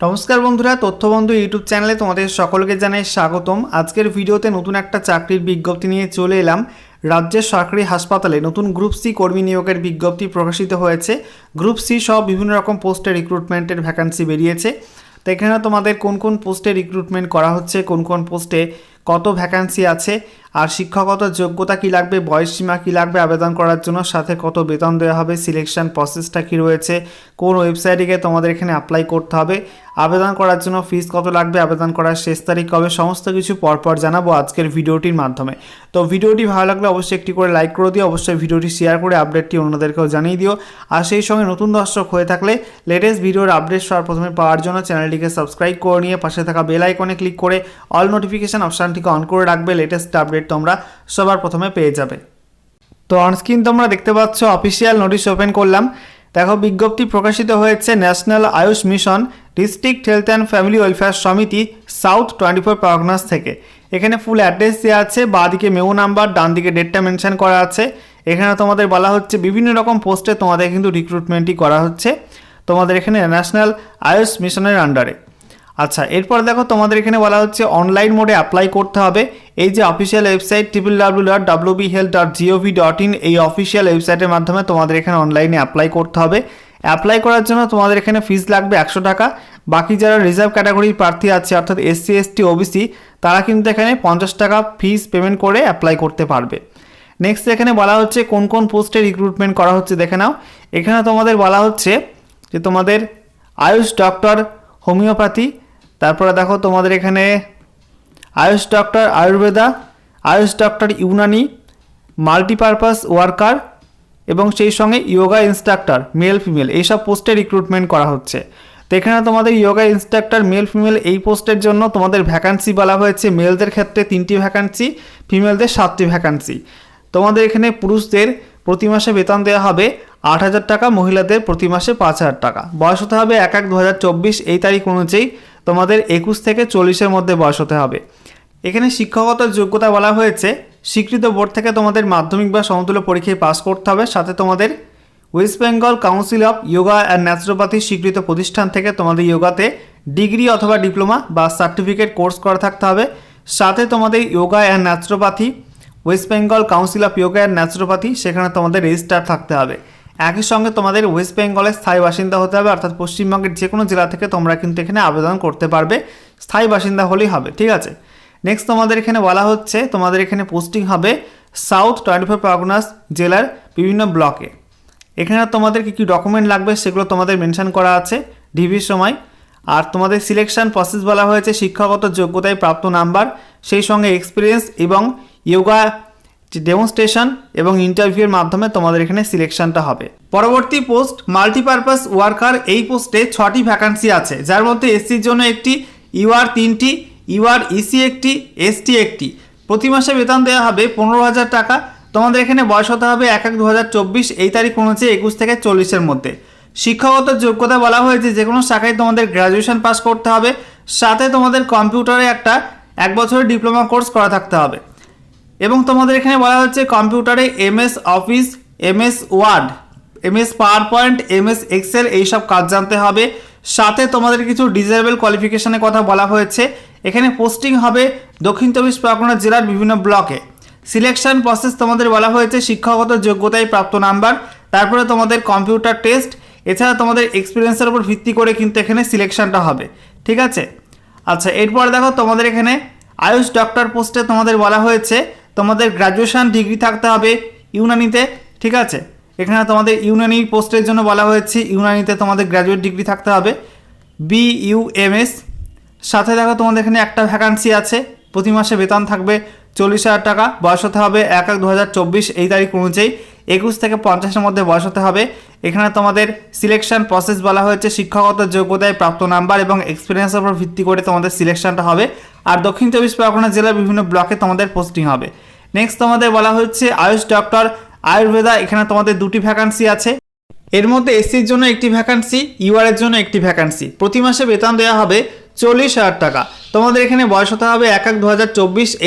নমস্কার বন্ধুরা, তথ্যবন্ধু ইউটিউব চ্যানেলে তোমাদের সকলকে জানাই স্বাগতম। আজকের ভিডিওতে নতুন একটা চাকরির বিজ্ঞপ্তি নিয়ে চলে এলাম। রাজ্যের সরকারি হাসপাতালে নতুন গ্রুপ সি কর্মী নিয়োগের বিজ্ঞপ্তি প্রকাশিত হয়েছে। গ্রুপ সি সহ বিভিন্ন রকম পোস্টে রিক্রুটমেন্টের ভ্যাকান্সি বেরিয়েছে। তো এখানে তোমাদের কোন কোন পোস্টে রিক্রুটমেন্ট করা হচ্ছে, কোন কোন পোস্টে কত ভ্যাকান্সি আছে আর শিক্ষাগত যোগ্যতা কি লাগবে বয়সসীমা কি লাগবে, আবেদন করার জন্য সাথে কত বেতন দেওয়া হবে সিলেকশন প্রসেসটা কি রয়েছে, কোন ওয়েবসাইটে গিয়ে তোমাদের এখানে অ্যাপ্লাই করতে হবে, আবেদন করার জন্য ফিস কত লাগবে, আবেদন করার শেষ তারিখ কবে, সমস্ত কিছু পরপর জানাব আজকের ভিডিওটির মাধ্যমে। তো ভিডিওটি ভালো লাগলে অবশ্যই একটি করে লাইক করে দিও, অবশ্যই ভিডিওটি শেয়ার করে আপডেটটি অন্যদেরকেও জানিয়ে দিও। আর সেই সঙ্গে নতুন দর্শক হয়ে থাকলে লেটেস্ট ভিডিওর আপডেট সবার প্রথমে পাওয়ার জন্য চ্যানেলটিকে সাবস্ক্রাইব করে নিয়ে পাশে থাকা বেল আইকনে ক্লিক করে অল নোটিফিকেশান অপশানটিকে অন করে রাখবে লেটেস্ট আপডেট তোমরা সবার প্রথমে পেয়ে যাবে। তো অনস্ক্রিন তোমরা দেখতে পাচ্ছ অফিসিয়াল নোটিশ ওপেন করলাম। দেখো, বিজ্ঞপ্তি প্রকাশিত হয়েছে national AYUSH mission district health and family welfare সমিতি সাউথ টোয়েন্টি ফোর পারগনাস থেকে। এখানে ফুল অ্যাড্রেস দেওয়া আছে বাঁ দিকে মেমো নাম্বার ডান দিকে ডেটটা মেনশন করা আছে। এখানে তোমাদের বলা হচ্ছে, বিভিন্ন রকম পোস্টে তোমাদের কিন্তু রিক্রুটমেন্টই করা হচ্ছে। তোমাদের এখানে ন্যাশনাল আয়ুষ মিশনের আন্ডারে আচ্ছা এরপর দেখো তোমাদের এখানে বলা হচ্ছে অনলাইন মোডে অ্যাপ্লাই করতে হবে। এই যে official website triple W dot W B health dot G O V dot in এই অফিসিয়াল ওয়েবসাইটের মাধ্যমে তোমাদের এখানে অনলাইনে অ্যাপ্লাই করতে হবে। অ্যাপ্লাই করার জন্য তোমাদের এখানে ফিস লাগবে একশো টাকা। বাকি যারা রিজার্ভ ক্যাটাগরির প্রার্থী আছে, অর্থাৎ এসসি এসটি ওবিসি তারা কিন্তু এখানে পঞ্চাশ টাকা ফিস পেমেন্ট করে অ্যাপ্লাই করতে পারবে। নেক্সট এখানে বলা হচ্ছে কোন কোন পোস্টে রিক্রুটমেন্ট করা হচ্ছে, দেখে নাও। এখানে তোমাদের বলা হচ্ছে যে তোমাদের আয়ুষ ডক্টর হোমিওপ্যাথি তারপরে দেখো তোমাদের এখানে AYUSH doctor Ayurveda, AYUSH doctor Unani multipurpose worker এবং সেই সঙ্গে ইয়োগা ইনস্ট্রাক্টর মেল ফিমেল এইসব পোস্টে রিক্রুটমেন্ট করা হচ্ছে। তো এখানে তোমাদের ইয়োগা ইনস্ট্রাক্টর মেল ফিমেল এই পোস্টের জন্য তোমাদের ভ্যাকান্সি বলা হয়েছে। মেলদের ক্ষেত্রে তিনটি ভ্যাকান্সি ফিমেলদের সাতটি ভ্যাকান্সি তোমাদের এখানে পুরুষদের প্রতি মাসে বেতন দেওয়া হবে আট হাজার টাকা, মহিলাদের প্রতি মাসে পাঁচ হাজার টাকা। বয়স হতে হবে এক এক দু এই তারিখ অনুযায়ী। তোমাদের একুশ থেকে চল্লিশের মধ্যে বয়স হতে হবে। এখানে শিক্ষাগত যোগ্যতা বলা হয়েছে, স্বীকৃত বোর্ড থেকে তোমাদের মাধ্যমিক বা সমতুল্য পরীক্ষায় পাস করতে হবে, সাথে তোমাদের West Bengal council of yoga and naturopathy স্বীকৃত প্রতিষ্ঠান থেকে তোমাদের ইয়োগাতে ডিগ্রি অথবা ডিপ্লোমা বা সার্টিফিকেট কোর্স করা থাকতে হবে, সাথে তোমাদের yoga and naturopathy West Bengal council of yoga and naturopathy সেখানে তোমাদের রেজিস্টার থাকতে হবে। একই সঙ্গে তোমাদের ওয়েস্ট বেঙ্গলের স্থায়ী বাসিন্দা হতে হবে, অর্থাৎ পশ্চিমবঙ্গের যে কোনো জেলা থেকে তোমরা কিন্তু এখানে আবেদন করতে পারবে। স্থায়ী বাসিন্দা হলেই হবে, ঠিক আছে? নেক্সট তোমাদের এখানে বলা হচ্ছে, তোমাদের এখানে পোস্টিং হবে সাউথ টোয়েন্টি ফোর পারগনাস জেলার বিভিন্ন ব্লকে এখানে তোমাদের কী কী ডকুমেন্ট লাগবে সেগুলো তোমাদের মেনশন করা আছে ডিভির সময়। আর তোমাদের সিলেকশন প্রসেস বলা হয়েছে শিক্ষাগত যোগ্যতায় প্রাপ্ত নাম্বার সেই সঙ্গে এক্সপিরিয়েন্স এবং ইয়োগা ডেমনস্ট্রেশন এবং ইন্টারভিউয়ের মাধ্যমে তোমাদের এখানে সিলেকশনটা হবে। পরবর্তী পোস্ট মাল্টিপারপাস ওয়ার্কার এই পোস্টে ছটি ভ্যাকান্সি আছে। যার মধ্যে এসসির জন্য একটি ইউআর তিনটি ইউআর ইসি একটি এসটি একটি। প্রতি মাসে বেতন দেওয়া হবে পনেরো হাজার টাকা। তোমাদের এখানে বয়স হতে হবে এক এক দু হাজার চব্বিশ, এই তারিখ অনুযায়ী একুশ থেকে চল্লিশের মধ্যে। শিক্ষাগত যোগ্যতা বলা হয়েছে যে কোনো শাখায় তোমাদের গ্র্যাজুয়েশন পাস করতে হবে। সাথে তোমাদের কম্পিউটারে একটা এক বছরের ডিপ্লোমা কোর্স করা থাকতে হবে। এবং তোমাদের এখানে বলা হচ্ছে কম্পিউটারে MS office, MS word, MS power point MS excel এইসব কাজ জানতে হবে। সাথে তোমাদের কিছু ডিজেবল কোয়ালিফিকেশনের কথা বলা হয়েছে। এখানে পোস্টিং হবে দক্ষিণ চব্বিশ পরগনা জেলার বিভিন্ন ব্লকে সিলেকশন প্রসেস তোমাদের বলা হয়েছে শিক্ষাগত যোগ্যতায় প্রাপ্ত নাম্বার তারপরে তোমাদের কম্পিউটার টেস্ট এছাড়া তোমাদের এক্সপিরিয়েন্সের উপর ভিত্তি করে কিন্তু এখানে সিলেকশনটা হবে। ঠিক আছে? আচ্ছা এরপর দেখো তোমাদের এখানে আয়ুষ ডক্টর পোস্টে তোমাদের বলা হয়েছে তোমাদের গ্র্যাজুয়েশান ডিগ্রি থাকতে হবে ইউনানিতে, ঠিক আছে? এখানে তোমাদের ইউনানি পোস্টের জন্য বলা হয়েছে, ইউনানিতে তোমাদের গ্র্যাজুয়েট ডিগ্রি থাকতে হবে বি ইউ এম এস সাথে দেখো তোমাদের এখানে একটা ভ্যাকান্সি আছে, প্রতি মাসে বেতন থাকবে চল্লিশ হাজার টাকা, বয়স হতে হবে এক এক দু এই তারিখ অনুযায়ী। একুশ থেকে পঞ্চাশের মধ্যে বয়স হতে হবে। এখানে তোমাদের সিলেকশন প্রসেস বলা হয়েছে, শিক্ষাগত যোগ্যতায় প্রাপ্ত নাম্বার এবং এক্সপিরিয়েন্সের উপর ভিত্তি করে তোমাদের সিলেকশনটা হবে। আর দক্ষিণ চব্বিশ পরগনা জেলার বিভিন্ন ব্লকে তোমাদের পোস্টিং হবে। নেক্সট তোমাদের বলা হচ্ছে আয়ুষ ডক্টর আয়ুর্বেদা, এখানে তোমাদের দুটি ভ্যাকান্সি আছে। এর মধ্যে এসসির জন্য একটি ভ্যাকান্সি ইউআর এর জন্য একটি ভ্যাকান্সি প্রতি মাসে বেতন দেওয়া হবে চল্লিশ হাজার টাকা। তোমাদের এখানে বয়স হতে হবে এক এক দু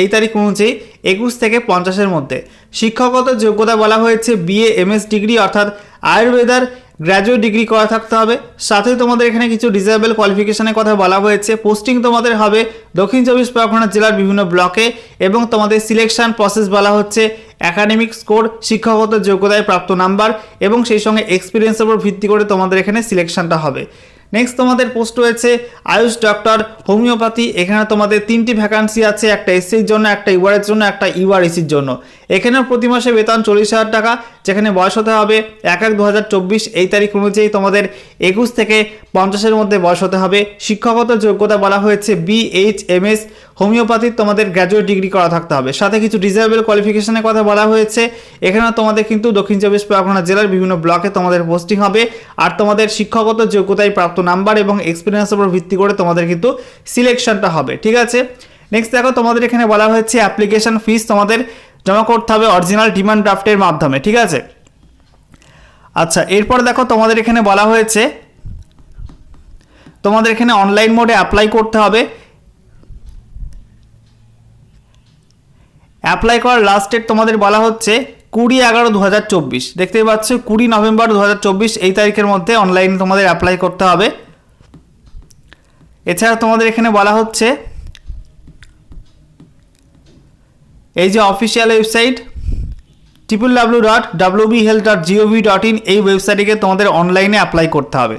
এই তারিখ অনুযায়ী। একুশ থেকে পঞ্চাশের মধ্যে। শিক্ষাগত যোগ্যতা বলা হয়েছে বিএ এমএস ডিগ্রি অর্থাৎ আয়ুর্বেদার গ্র্যাজুয়েট ডিগ্রি করা থাকতে হবে। সাথে তোমাদের এখানে কিছু ডিসেবল কোয়ালিফিকেশনের কথা বলা হয়েছে। পোস্টিং তোমাদের হবে দক্ষিণ চব্বিশ পরগনা জেলার বিভিন্ন ব্লকে এবং তোমাদের সিলেকশন প্রসেস বলা হচ্ছে অ্যাকাডেমিক স্কোর শিক্ষাগত যোগ্যতায় প্রাপ্ত নাম্বার এবং সেই সঙ্গে এক্সপিরিয়েন্সের উপর ভিত্তি করে তোমাদের এখানে সিলেকশনটা হবে। নেক্সট তোমাদের পোস্ট রয়েছে, আয়ুষ ডক্টর হোমিওপ্যাথি এখানে তোমাদের তিনটি ভ্যাকান্সি আছে, একটা এসসির জন্য, একটা ইউআরের জন্য, একটা ইউআরএসির জন্য। এখানেও প্রতি মাসে বেতন চল্লিশ হাজার টাকা, যেখানে বয়স হতে হবে এক এক দু এই তারিখ অনুযায়ী তোমাদের একুশ থেকে পঞ্চাশের মধ্যে বয়স হতে হবে। শিক্ষাগত যোগ্যতা বলা হয়েছে বিএইচ এম এস হোমিওপ্যাথির তোমাদের গ্র্যাজুয়েট ডিগ্রি করা থাকতে হবে। সাথে কিছু ডিসেবল কোয়ালিফিকেশনের কথা বলা হয়েছে। এখানে তোমাদের কিন্তু দক্ষিণ চব্বিশ পরগনা জেলার বিভিন্ন ব্লকে তোমাদের পোস্টিং হবে। আর তোমাদের শিক্ষাগত যোগ্যতায় প্রাপ্ত নাম্বার এবং এক্সপিরিয়েন্সের উপর ভিত্তি করে তোমাদের কিন্তু সিলেকশনটা হবে। ঠিক আছে? নেক্সট দেখো, তোমাদের এখানে বলা হয়েছে অ্যাপ্লিকেশন ফিস তোমাদের জমা করতে হবে অরিজিনাল ডিমান্ড ড্রাফটের মাধ্যমে, ঠিক আছে? আচ্ছা এরপর দেখো তোমাদের এখানে বলা হয়েছে, তোমাদের এখানে অনলাইন মোডে অ্যাপ্লাই করতে হবে। অ্যাপ্লাই করার লাস্ট ডেট তোমাদের বলা হচ্ছে কুড়ি এগারো দু হাজার চব্বিশ। দেখতেই পাচ্ছ, কুড়ি নভেম্বর দু হাজার চব্বিশ, এই তারিখের মধ্যে অনলাইনে তোমাদের অ্যাপ্লাই করতে হবে। এছাড়া তোমাদের এখানে বলা হচ্ছে এই যে official website triple W dot W B health dot G O V dot in এই ওয়েবসাইটে তোমাদের অনলাইনে অ্যাপ্লাই করতে হবে।